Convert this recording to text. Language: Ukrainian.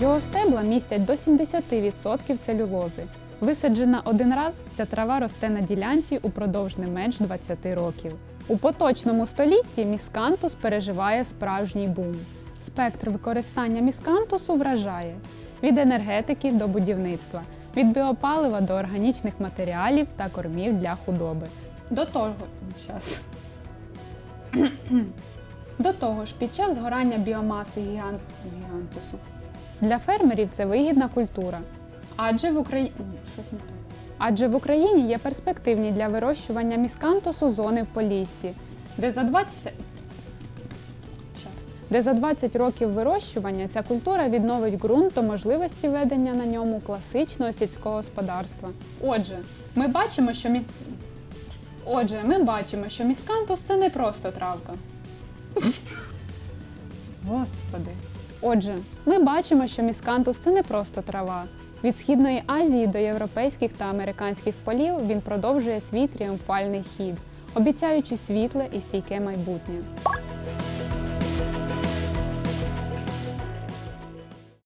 Його стебла містять до 70% целюлози. Висаджена один раз, ця трава росте на ділянці упродовж не менш 20 років. У поточному столітті міскантус переживає справжній бум. Спектр використання міскантусу вражає від енергетики до будівництва, від біопалива до органічних матеріалів та кормів для худоби. До того, щас. До того ж, під час згорання біомаси гігант... гігантусу для фермерів це вигідна культура. Адже в Україні щось не так. Адже в Україні є перспективні для вирощування міскантусу зони в Поліссі, де за 20... Де за 20 років вирощування ця культура відновить ґрунт до можливості ведення на ньому класичного сільського господарства. Отже, ми бачимо, що мі... Отже, ми бачимо, що міскантус це не просто травка. Господи. Отже, ми бачимо, що міскантус це не просто трава. Від Східної Азії до європейських та американських полів він продовжує свій тріумфальний хід, обіцяючи світле і стійке майбутнє.